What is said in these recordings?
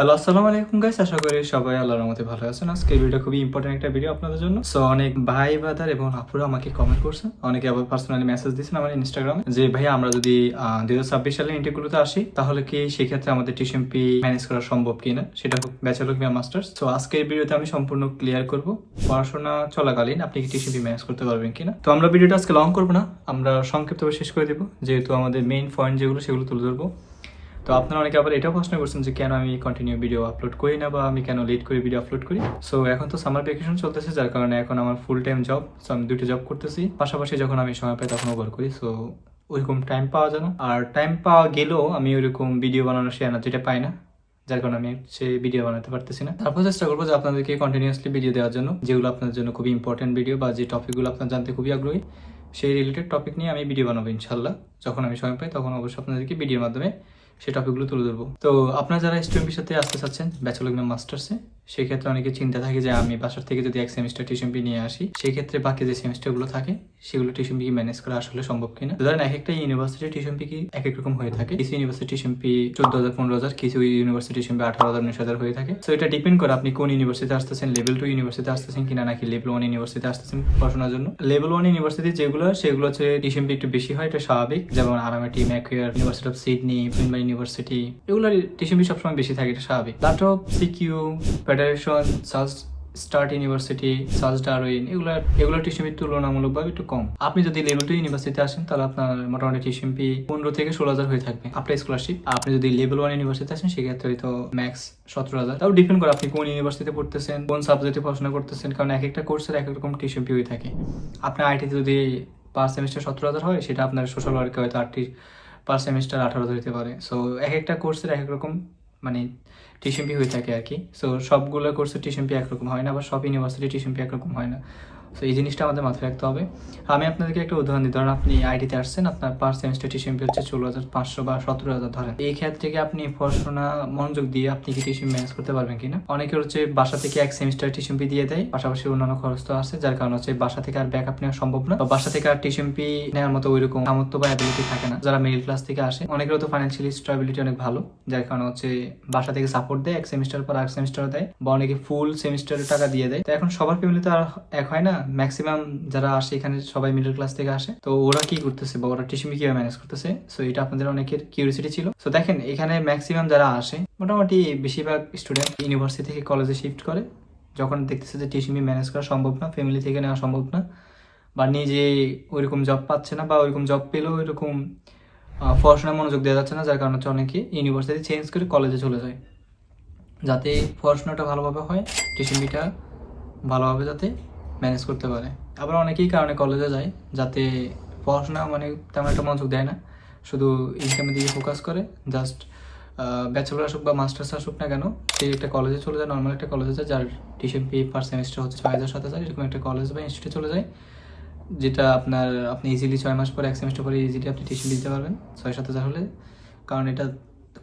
Hello, আসসালামু আলাইকুম guys আশা করি সবাই আল্লাহর রহমতে ভালো আছেন। আজকে এই ভিডিওটা খুবই ইম্পর্টেন্ট একটা ভিডিও আপনাদের জন্য। সো অনেক ভাই বাদার এবং আপুরা আমাকে কমেন্ট করছে। অনেকে আবার পার্সোনালি মেসেজ দিয়েছেন আমার ইনস্টাগ্রামে যে, ভাই, আমরা যদি দুই হাজার ছাব্বিশ সালে ইন্টারগুলোতে আসি, তাহলে কি সেক্ষেত্রে আমাদের টিউশন ফি ম্যানেজ করা সম্ভব কিনা? সেটা হোক ব্যাচেলর কিংবা মাস্টার্স তো আজকের ভিডিওতে আমি সম্পূর্ণ ক্লিয়ার করব। পড়াশোনা চলাকালীন আপনি কি টিউশন ফি ম্যানেজ করতে পারবেন কিনা? তো আমরা ভিডিওটা আজকে লং করব না। আমরা সংক্ষিপ্তভাবে শেষ করে দেবো। যেহেতু আমাদের মেইন পয়েন্ট যেগুলো, সেগুলো তুলে ধরবো। তো আপনারা অনেকে আবার এটাও প্রশ্ন করছেন যে কেন আমি কন্টিনিউ ভিডিও আপলোড করি না বা আমি কেন লেট করে ভিডিও আপলোড করি? সো এখন তো সামার ভ্যাকেশন চলতেছে, যার কারণে এখন আমার ফুল টাইম জব সো আমি দুটো জব করতেছি। পাশাপাশি যখন আমি সময় পাই তখন ওভার করি সো ওইরকম টাইম পাওয়া যায় না। আর টাইম পাওয়া গেলেও আমি ওইরকম ভিডিও বানানোর সে এনার্জিটা পাই না, যার কারণে আমি সে ভিডিও বানাতে পারতেছি না। তারপর চেষ্টা করব যে আপনাদেরকে কন্টিনিউয়াসলি ভিডিও দেওয়ার জন্য, যেগুলো আপনাদের জন্য খুবই ইম্পর্টেন্ট ভিডিও বা যে টপিকগুলো আপনার জানতে খুবই আগ্রহী, সেই রিলেটেড টপিক নিয়ে আমি ভিডিও বানাবো ইনশাল্লাহ যখন আমি সময় পাই, তখন অবশ্যই আপনাদেরকে ভিডিওর মাধ্যমে সেই টপিকগুলো তুলে ধরবো। তো আপনারা যারা স্টুডেন্ট সাথে আসতে চাচ্ছেন ব্যাচেলর কিংবা মাস্টার্সে সেই ক্ষেত্রে অনেকে চিন্তা থাকে যে, আমি বাসার থেকে যদি এক সেমিস্টার টিউশন নিয়ে আসি সেই ক্ষেত্রে বাকি যে সেমিস্টারগুলো থাকে, সেগুলো টিউশন ফি ম্যানেজ করা আসলে সম্ভব কিনা? ধরেন এক একটা ইউনিভার্সিটি টিউশন কি এক এক রকম হয়ে থাকে? কিছু ইউনিভার্সিটি টিউশন ফি চোদ্দ হাজার, পনেরো হাজার, কিছু ইউনিভার্সিটি টিউশন আঠারো হাজার, উনিশ হাজার হয়ে থাকে। তো এটা ডিপেন্ড করে আপনি কোন ইউনিভার্সিটি আসতেছেন লেভেল টু ইউনিভার্সিটি আসতেছেন কিনা, নাকি লেভেল ওয়ান ইউনিভার্সিটি আসতেছেন পড়াশোনার জন্য? লেভেল ওয়ান ইউনিভার্সিটি যেগুলো, সেগুলো হচ্ছে টিউশন একটু বেশি হয়, এটা স্বাভাবিক। যেমন RMIT Macquarie University of Sydney ফিনবার university এগুলোর টিউশন সবসময় বেশি থাকে, এটা স্বাভাবিক। La Trobe CQU Federation Charles Sturt university Charles Darwin এগুলো এগুলো ফি তুলনামূলকভাবে একটু কম। আপনি যদি লেভেল টু ইউনিভার্সিটি আসেন, তাহলে আপনার মোটামুটি ফি পনেরো থেকে ষোলো হাজার হয়ে থাকবে। আপনার স্কলারশিপ আপনি যদি লেভেল ওয়ান ইউনিভার্সিটি আসেন, সেক্ষেত্রে হয়তো ম্যাক্স সতেরো হাজার। তাও ডিপেন্ড করে আপনি কোন ইউনিভার্সিটিতে পড়তেছেন, কোন সাবজেক্টে পড়াশোনা করতেছেন, কারণ এক একটা কোর্সের এক এক রকম ফি হয়ে থাকে। আপনার আইটিতে যদি পার সেমিস্টার সতেরো হাজার হয়, সেটা আপনার সোশ্যাল ওয়ার্কে হয়তো আটটি পার সেমিস্টার আঠারো হাজার হতে পারে। সো এক একটা কোর্সের এক এক রকম মানে টিউশন ফি হয়ে থাকে আর কি। সো সবগুলো কোর্সের টিউশন ফি একরকম হয় না বা সব ইউনিভার্সিটি টিউশন ফি একরকম হয় না। সো এই জিনিসটা আমাদের মাথায় রাখতে হবে। আমি আপনাদেরকে একটা উদাহরণ দিই। ধরেন আপনি আইটিতে আসছেন, আপনার পার সেমিস্টার টিউশন ফি হচ্ছে ষোলো হাজার পাঁচশো বা সতেরো হাজার। ধরেন এই ক্ষেত্রে কি আপনি পড়াশোনা মনোযোগ দিয়ে আপনি কি টিউশন ম্যানেজ করতে পারবেন কিনা? অনেকের হচ্ছে বাসা থেকে এক সেমিস্টার টিউশন ফি দিয়ে দেয়, পাশাপাশি অন্যান্য খরচ তো আছে, যার কারণে হচ্ছে বাসা থেকে আর ব্যাক আপ নেওয়া সম্ভব না। বা বাসা থেকে আর টিউশন ফি নেওয়ার মতো ওইরকম সামর্থ্য বা অ্যাবিলিটি থাকে না। যারা মিডল ক্লাস থেকে আসে অনেকেরও তো ফাইন্যান্সিয়ালি স্টেবিলিটি অনেক ভালো, যার কারণে হচ্ছে বাসা থেকে সাপোর্ট দেয়, এক সেমিস্টার পর এক সেমিস্টার দেয়, বা অনেকে ফুল সেমিস্টারের টাকা দিয়ে দেয়। তো এখন সবার ফ্যামিলি তো আর এক হয় না ম্যাক্সিমাম যারা আসে এখানে সবাই মিডল ক্লাস থেকে আসে, তো ওরা কি করতেছে বা ওরা টিউশন কীভাবে ম্যানেজ করতেছে? সো এটা আপনাদের অনেকের কিউরিয়াসিটি ছিল। সো দেখেন, এখানে ম্যাক্সিমাম যারা আসে, মোটামুটি বেশিরভাগ স্টুডেন্ট ইউনিভার্সিটি থেকে কলেজে শিফট করে। যখন দেখতেছে যে টিউশন ম্যানেজ করা সম্ভব না ফ্যামিলি থেকে নেওয়া সম্ভব না, বা নিজে ওইরকম জব পাচ্ছে না বা ওইরকম জব পেলেও ওইরকম পড়াশোনায় মনোযোগ দেওয়া যাচ্ছে না, যার কারণে হচ্ছে অনেকে ইউনিভার্সিটি চেঞ্জ করে কলেজে চলে যায়। যাতে পড়াশোনাটা ভালোভাবে হয় টিউশনবিটা ভালোভাবে যাতে ম্যানেজ করতে পারে। আবার অনেকেই কারণে কলেজে যায়, যাতে পড়াশোনা মানে তেমন একটা মনোযোগ দেয় না। শুধু ইনকামের দিকে ফোকাস করে জাস্ট ব্যাচেলর আসুক বা মাস্টার্স আসুক না কেন সে একটা কলেজে চলে যায় নর্মাল একটা কলেজে যায়, যার টিউশন ফি পার সেমিস্টার হচ্ছে ছয় হাজার, সাত হাজার, এরকম একটা কলেজ বা ইনস্টিটিউটে চলে যায়, যেটা আপনার, আপনি ইজিলি ছয় মাস পরে, এক সেমিস্টার পরে ইজিলি আপনি টিউশন দিতে পারবেন, ছয়, সাত হাজার হলে। কারণ এটা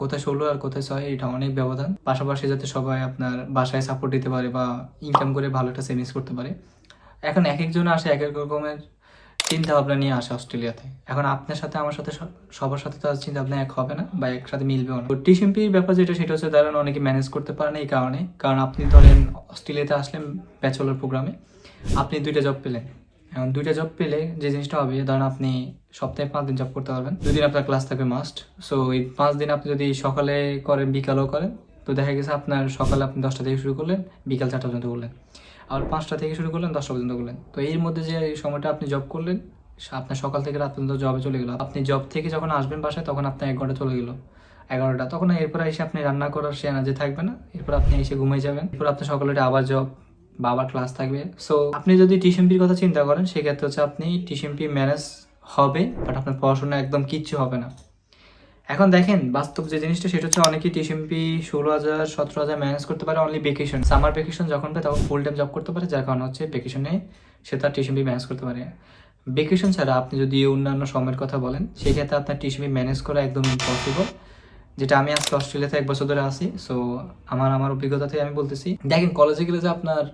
কোথায় ষোলো আর কোথায় ছয়, এটা অনেক ব্যবধান। পাশাপাশি যাতে সবাই আপনার বাসায় সাপোর্ট দিতে পারে বা ইনকাম করে ভালো একটা সেভিংস করতে পারে। এখন এক একজন আসে, এক এক রকমের চিন্তা ভাবনা নিয়ে আসে অস্ট্রেলিয়াতে। এখন আপনার সাথে, আমার সাথে সবার সাথে তো আর চিন্তা ভাবনা এক হবে না, বা একসাথে মিলবেও না। ফির ব্যাপার যেটা, সেটা হচ্ছে ধরেন অনেকে ম্যানেজ করতে পারে না এই কারণে। কারণ আপনি ধরেন, অস্ট্রেলিয়াতে আসলেন ব্যাচেলর প্রোগ্রামে আপনি দুইটা জব পেলেন। এখন দুইটা জব পেলে যে জিনিসটা হবে, ধরেন আপনি সপ্তাহে পাঁচ দিন জব করতে পারবেন। দুদিন আপনার ক্লাস থাকবে মাস্ট সো এই পাঁচ দিন আপনি যদি সকালে করেন, বিকালেও করেন, তো দেখা গেছে আপনার সকালে আপনি দশটা থেকে শুরু করলেন, বিকাল চারটা পর্যন্ত করলেন। আবার পাঁচটা থেকে শুরু করলেন, দশটা পর্যন্ত করলেন। তো এর মধ্যে যে সময়টা আপনি জব করলেন আপনার সকাল থেকে রাত পর্যন্ত জবে চলে গেল। আপনি জব থেকে যখন আসবেন বাসায়, তখন আপনার এক ঘণ্টা চলে গেল। এগারোটা। তখন এরপর এসে আপনি রান্না করার সে এনার্জি থাকবে না। এরপর আপনি এসে ঘুমিয়ে যাবেন। এরপর আপনার সকালে আবার জব বা আবার ক্লাস থাকবে। সো আপনি যদি ফির কথা চিন্তা করেন, সেক্ষেত্রে হচ্ছে আপনি ফি ম্যানেজ হবে বাট আপনার পড়াশোনা একদম কিচ্ছু হবে না। এখন দেখেন, বাস্তব যে জিনিসটা, সেটা হচ্ছে অনেকেই ফি ষোলো হাজার, সতেরো হাজার ম্যানেজ করতে পারে অনলি ভেকেশন সামার ভেকেশন যখন পায়, তখন ফুল টাইম জব করতে পারে, যার কারণে হচ্ছে ভেকেশনে সে তার ফি ম্যানেজ করতে পারে। ভেকেশন ছাড়া আপনি যদি অন্যান্য সময়ের কথা বলেন, সেক্ষেত্রে আপনার ফি ম্যানেজ করা একদম ইম্পসিবল যেটা আমি আজকে অস্ট্রেলিয়াতে এক বছর ধরে আছি সো আমার আমার অভিজ্ঞতা থেকে আমি বলতেছি। দেখেন কলেজে গেলে যে আপনার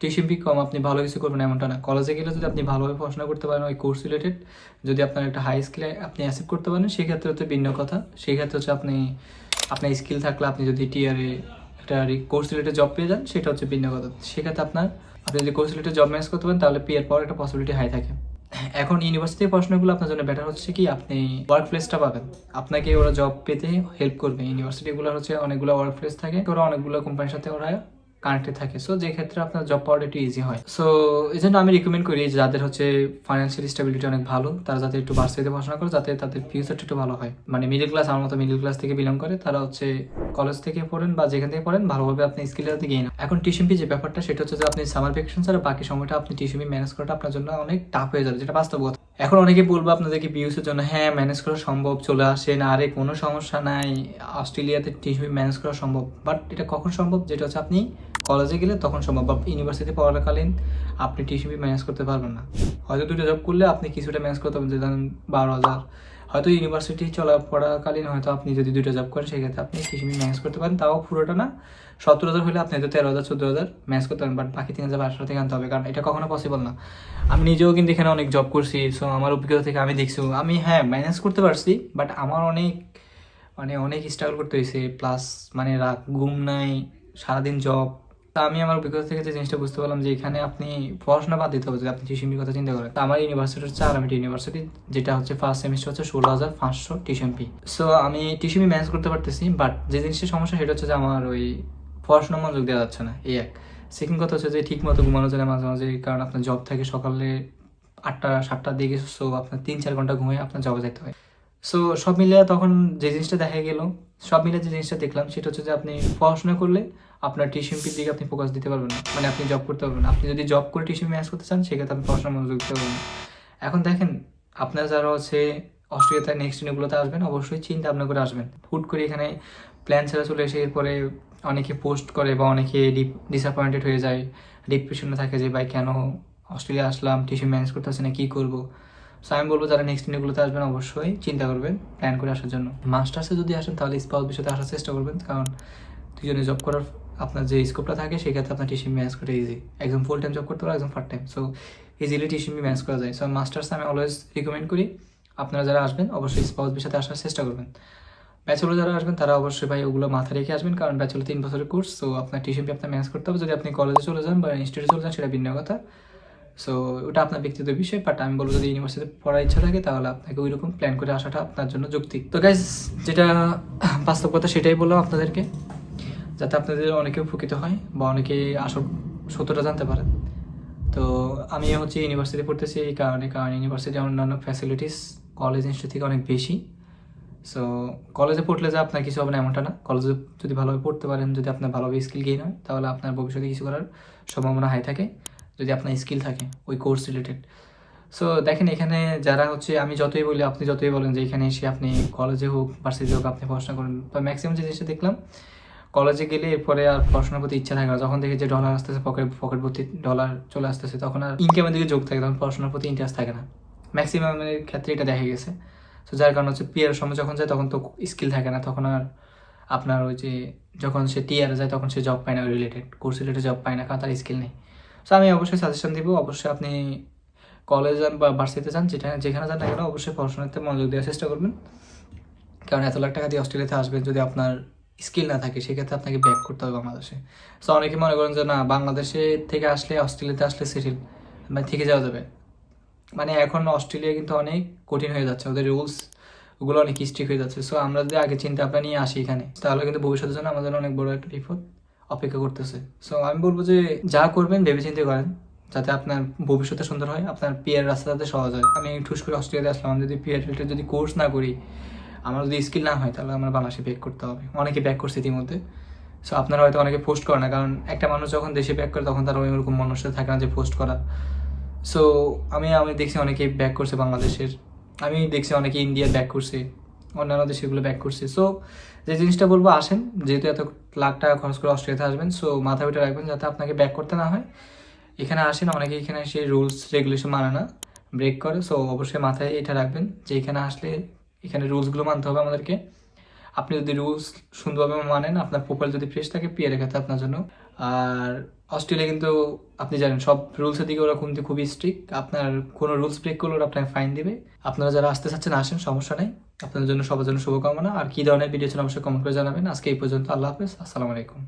টিউশন ফি কম, আপনি ভালো কিছু করবেন এমনটা না। কলেজে গেলে যদি আপনি ভালোভাবে পড়াশোনা করতে পারেন, ওই কোর্স রিলেটেড যদি আপনার একটা হাই স্কিলে আপনি অ্যাসিভ করতে পারেন সেক্ষেত্রে হচ্ছে ভিন্ন কথা। সেই ক্ষেত্রে হচ্ছে আপনি, আপনার স্কিল থাকলে আপনি যদি টিয়ারে একটা কোর্স রিলেটেড জব পেয়ে যান, সেটা হচ্ছে ভিন্ন কথা। সেক্ষেত্রে আপনার, আপনি যদি কোর্স রিলেটেড জব ম্যানেজ করতে পারেন, তাহলে পিয়ার পাওয়ার একটা পসিবিলিটি হাই থাকে। এখন ইউনিভার্সিটি পড়াশোনাগুলো আপনার জন্য বেটার হচ্ছে কি, আপনি ওয়ার্ক প্লেসটা পাবেন। আপনাকে ওরা জব পেতে হেল্প করবে। ইউনিভার্সিটিগুলো হচ্ছে অনেকগুলো ওয়ার্ক প্লেস থাকে, ওরা অনেকগুলো কোম্পানির সাথে ওরা কানেক্টেড থাকে। সো যে ক্ষেত্রে আপনার জব পাওয়াটা একটু ইজি হয়। সো এই জন্য আমি রিকমেন্ড করি যাদের হচ্ছে ফাইন্যান্সিয়াল স্টেবিলিটি অনেক ভালো, তারা যাতে একটু ভার্সিটিতে পড়াশোনা করে, যাতে তাদের ফিউচারটা একটু ভালো হয়। মানে মিডিল ক্লাস আমার মতো মিডিল ক্লাস থেকে বিলং করে, তারা হচ্ছে কলেজ থেকে পড়েন বা যেখান থেকে পড়েন, ভালোভাবে আপনি স্কিলটা যাতে গেইন এখন টিউশন যে ব্যাপারটা, সেটা হচ্ছে যে আপনি সামার ভ্যাকেশন ছাড়া বাকি সময়টা আপনি টিউশন ম্যানেজ করাটা আপনার জন্য অনেক টাফ হয়ে যাবে, যেটা বাস্তব। এখন অনেকে বলব আপনাদেরকে বিউসের জন্য হ্যাঁ ম্যানেজ করা সম্ভব, চলে আসেন, আরে কোনো সমস্যা নাই অস্ট্রেলিয়াতে টিউশন ম্যানেজ করা সম্ভব। বাট এটা কখন সম্ভব? যেটা হচ্ছে আপনি কলেজে গেলে তখন সম্ভব বা ইউনিভার্সিটি পড়াকালীন আপনি টিউশন ম্যানেজ করতে পারবেন না। হয়তো দুটো জব করলে আপনি কিছুটা ম্যানেজ করতে পারবেন ধরেন বারো হাজার। হয়তো ইউনিভার্সিটি চলা পড়াকালীন হয়তো আপনি যদি দুটো জব করেন, সেক্ষেত্রে আপনি টিউশন ম্যানেজ করতে পারেন। তাও পুরোটা না সতেরো হাজার হলে আপনি হয়তো তেরো হাজার, চোদ্দ হাজার ম্যানেজ করতে পারেন বাট বাকি তিন হাজার বারোশো থেকে আনতে হবে, কারণ এটা কখনো পসিবল না। আমি নিজেও কিন্তু এখানে অনেক জব করছি সো আমার অভিজ্ঞতা থেকে আমি দেখছি। আমি হ্যাঁ ম্যানেজ করতে পারছি বাট আমার অনেক মানে অনেক স্ট্রাগল করতে হয়েছে। প্লাস মানে রাত ঘুম নাই, সারাদিন জব তা আমি আমার অভিজ্ঞতা থেকে যে জিনিসটা বুঝতে পারলাম যে এখানে আপনি পড়াশোনা বাদ দিতে হবে যদি আপনি টিউশনের কথা চিন্তা করেন। তা আমার ইউনিভার্সিটি হচ্ছে আরামিটি ইউনিভার্সিটি যেটা হচ্ছে ফার্স্ট সেমিস্টার হচ্ছে ষোলো হাজার পাঁচশো টিউশন ফি সো আমি টিউশন ম্যানেজ করতে পারতেছি বাট যে জিনিসটা সমস্যা সেটা হচ্ছে যে আমার ওই পড়াশোনা মনোযোগ দেওয়া যাচ্ছে না, এই এক। সেকেন্ড কথা হচ্ছে যে ঠিক মতো ঘুমানো যায় না মাঝে মাঝে, কারণ আপনার জব থাকে সকালে আটটা, সাতটার দিকে সো আপনার তিন চার ঘণ্টা ঘুমিয়ে আপনার জবে যেতে হয়। সো সব মিলিয়ে তখন যে জিনিসটা দেখা গেল, সব মিলে যে জিনিসটা দেখলাম, সেটা হচ্ছে যে আপনি পড়াশোনা করলে আপনার টিউশন ফির দিকে আপনি ফোকাস দিতে পারবেন না। মানে আপনি জব করতে পারবেন আপনি যদি জব করে টিউশন ম্যানেজ করতে চান, সেক্ষেত্রে আপনি পড়াশোনা মনোযোগ দিতে পারবেন এখন দেখেন, আপনারা যারা হচ্ছে অস্ট্রেলিয়াতে নেক্সট দিনগুলোতে আসবেন, অবশ্যই চিন্তা ভাবনা করে আসবেন। হুট করে এখানে প্ল্যান ছাড়া চলে এসে এরপরে অনেকে পোস্ট করে বা অনেকে ডিপ ডিসঅ্যাপয়েন্টেড হয়ে যায়। ডিপ্রেশনে থাকে যে, ভাই, কেন অস্ট্রেলিয়া আসলাম টিউশন ম্যানেজ করতে পারছি না, কী করব? সো আমি বলব যারা নেক্সট দিনগুলোতে আসবেন অবশ্যই চিন্তা করবেন প্ল্যান করে আসার জন্য। মাস্টার্সে যদি আসেন, তাহলে স্পাউস বিষয়তে আসার চেষ্টা করবেন, কারণ দুজনে জব করার আপনার যে স্কোপটা থাকে সেক্ষেত্রে আপনার টিউশন ম্যানেজ করে ইজি একদম ফুল টাইম জব করতে পারো একদম part time so easily tuition manage করা যায়। সো মাস্টার্স আমি অলওয়েজ রিকমেন্ড করি। আপনারা যারা আসবেন, অবশ্যই স্পাউস বিষয়তে আসার চেষ্টা করবেন। ব্যাচেলর যারা আসবেন, তারা অবশ্যই ভাই ওগুলো মাথায় রেখে আসবেন, কারণ ব্যাচেলর তিন বছরের কোর্স সো আপনার টিউশন আপনার ম্যানেজ করতে হবে। যদি আপনি কলেজে চলে যান বা ইনস্টিটিউটে চলে যান, সেটা ভিন্ন কথা। সো ওটা আপনার ব্যক্তিগত বিষয় বাট আমি বলব যদি ইউনিভার্সিটিতে পড়ার ইচ্ছা থাকে, তাহলে আপনাকে ওই রকম প্ল্যান করে আসাটা আপনার জন্য যৌক্তিক তো গাইজ যেটা বাস্তব কথা সেটাই বললাম আপনাদেরকে, যাতে আপনাদের অনেকে উপকৃত হয় বা অনেকে আসল সত্যটা জানতে পারেন। তো আমি হচ্ছে ইউনিভার্সিটি পড়তেছি, এই কারণে, কারণ ইউনিভার্সিটি অন্যান্য ফ্যাসিলিটিস কলেজ ইনস্টিটিউট থেকে অনেক বেশি। সো কলেজে পড়লে যে আপনার কিছু হবে না এমনটা না। কলেজে যদি ভালোভাবে পড়তে পারেন, যদি আপনার ভালোভাবে স্কিল গেইন হয়, তাহলে আপনার ভবিষ্যতে কিছু করার সম্ভাবনা হাই থাকে। যদি আপনার স্কিল থাকে, ওই কোর্স রিলেটেড। সো দেখেন এখানে যারা হচ্ছে, আমি যতই বলি, আপনি যতই বলেন যে এখানে এসে আপনি কলেজে হোক ভার্সিটি হোক, আপনি পড়াশোনা করেন বা ম্যাক্সিমাম যে জিনিসটা দেখলাম কলেজে গেলে এরপরে আর পড়াশোনার প্রতি ইচ্ছা থাকে না। যখন দেখে যে ডলার আসতেছে পকেট পকেট ভর্তি ডলার চলে আসতেছে, তখন আর ইনকামের দিকে যোগ থাকে, তখন পড়াশোনার প্রতি ইন্টারেস্ট থাকে না। ম্যাক্সিমামের ক্ষেত্রে এটা দেখা গেছে। তো যার কারণে হচ্ছে পিয়ার সময় যখন যায়, তখন তো স্কিল থাকে না, তখন আর আপনার ওই যে, যখন সে টিয়ারে যায়, তখন সে জব পায় না রিলেটেড কোর্স রিলেটেড জব পায় না, কারণ তার স্কিল নেই। সো আমি অবশ্যই সাজেশন দিব। অবশ্যই আপনি কলেজ যান বা ভার্সিটিতে যান যেটা যেখানে যান না কেন অবশ্যই পড়াশোনাতে মনোযোগ দেওয়ার চেষ্টা করবেন। কারণ এত লাখ টাকা দিয়ে অস্ট্রেলিয়াতে আসবেন যদি আপনার স্কিল না থাকে, সেক্ষেত্রে আপনাকে ব্যাক করতে হবে বাংলাদেশে। সো অনেকে মনে করেন যে, না, বাংলাদেশে থেকে আসলে অস্ট্রেলিয়াতে আসলে সেটেল মানে থেকে যাওয়া যাবে। মানে এখন অস্ট্রেলিয়া কিন্তু অনেক কঠিন হয়ে যাচ্ছে। ওদের রুলস ওগুলো অনেক স্ট্রিক হয়ে যাচ্ছে। সো আমরা যদি আগে চিন্তা ভাবনা নিয়ে আসি এখানে, তাহলে কিন্তু ভবিষ্যতের জন্য আমাদের অনেক বড় একটা বিপদ অপেক্ষা করতেছে। সো আমি বলব যে, যা করবেন ভেবে চিন্তে করেন, যাতে আপনার ভবিষ্যতে সুন্দর হয়, আপনার পিয়ার রাস্তা যাতে সহজ হয়। আমি ঠুস করে অস্ট্রেলিয়াতে আসলাম, আমি যদি পিয়ার রিলেটেড যদি কোর্স না করি, আমার যদি স্কিল না হয়, তাহলে আমার বাংলাদেশে ব্যাক করতে হবে। অনেকে ব্যাক করছে ইতিমধ্যে। সো আপনারা হয়তো অনেকে পোস্ট করে না, কারণ একটা মানুষ যখন দেশে ব্যাক করে, তখন তার ওই রকম মানুষের থাকে না যে পোস্ট করা। সো আমি আমি দেখছি অনেকে ব্যাক করছে বাংলাদেশের। আমি দেখছি অনেকে ইন্ডিয়ার ব্যাক করছে। অন্যান্য দেশেগুলো ব্যাক করছে। সো যে জিনিসটা বলব, আসেন, যেহেতু এত লাখ টাকা খরচ করে অস্ট্রেলিয়াতে আসবেন সো মাথা পিঠে রাখবেন যাতে আপনাকে ব্যাক করতে না হয়। এখানে আসেন, অনেকে এখানে সেই রুলস রেগুলেশন মানে না ব্রেক করে। সো অবশ্যই মাথায় এটা রাখবেন যে এখানে আসলে, এখানে রুলসগুলো মানতে হবে আমাদেরকে। আপনি যদি রুলস সুন্দরভাবে মানেন, আপনার প্রোফাইল যদি ফ্রেশ থাকে পিয়ার ক্ষেত্রে আপনার জন্য। আর অস্ট্রেলিয়া কিন্তু, আপনি জানেন, সব রুলসের দিকে ওরা কিন্তু খুবই স্ট্রিক্ট আপনার কোনো রুলস ব্রেক করলে ওরা আপনাকে ফাইন দিবে। আপনারা যারা আসতে চাচ্ছেন, আসেন, সমস্যা নেই। আপনাদের জন্য সবার জন্য শুভকামনা। আর কি ধরনের ভিডিও ছিল অবশ্যই কমেন্ট করে জানাবেন। আজকে এই পর্যন্ত আল্লাহ হাফেজ। আসসালামু আলাইকুম।